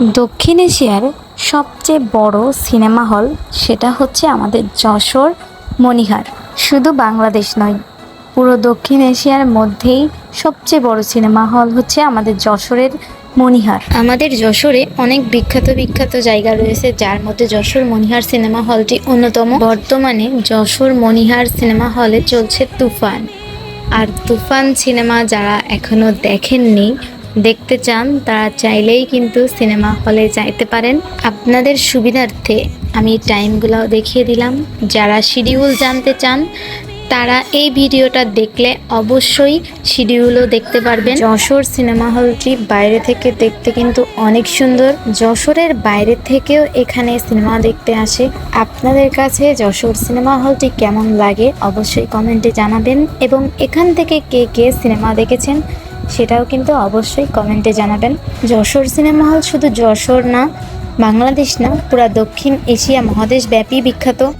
দক্ষিণ এশিয়ার সবচেয়ে বড় সিনেমা হল সেটা হচ্ছে আমাদের যশোর মণিহার। শুধু বাংলাদেশ নয়, পুরো দক্ষিণ এশিয়ার মধ্যেই সবচেয়ে বড় সিনেমা হল হচ্ছে আমাদের যশোরের মণিহার। আমাদের যশোরে অনেক বিখ্যাত বিখ্যাত জায়গা রয়েছে, যার মধ্যে যশোর মণিহার সিনেমা হলটি অন্যতম। বর্তমানে যশোর মণিহার সিনেমা হলে চলছে তুফান। আর তুফান সিনেমা যারা এখনও দেখেননি দেখতে চান, তারা চাইলেই কিন্তু সিনেমা হলে যাইতে পারেন। আপনাদের সুবিধার্থে আমি টাইমগুলো দেখিয়ে দিলাম। যারা শিডিউল জানতে চান, তারা এই ভিডিওটা দেখলে অবশ্যই শিডিউলও দেখতে পারবেন। যশোর সিনেমা হলটি বাইরে থেকে দেখতে কিন্তু অনেক সুন্দর। যশোরের বাইরে থেকেও এখানে সিনেমা দেখতে আসে। আপনাদের কাছে যশোর সিনেমা হলটি কেমন লাগে অবশ্যই কমেন্টে জানাবেন। এবং এখান থেকে কে কে সিনেমা দেখেছেন সেটাও কিন্তু অবশ্যই কমেন্টে জানাবেন। যশোর সিনেমা হল শুধু যশোর না, বাংলাদেশ না, পুরা দক্ষিণ এশিয়া মহাদেশ ব্যাপী বিখ্যাত।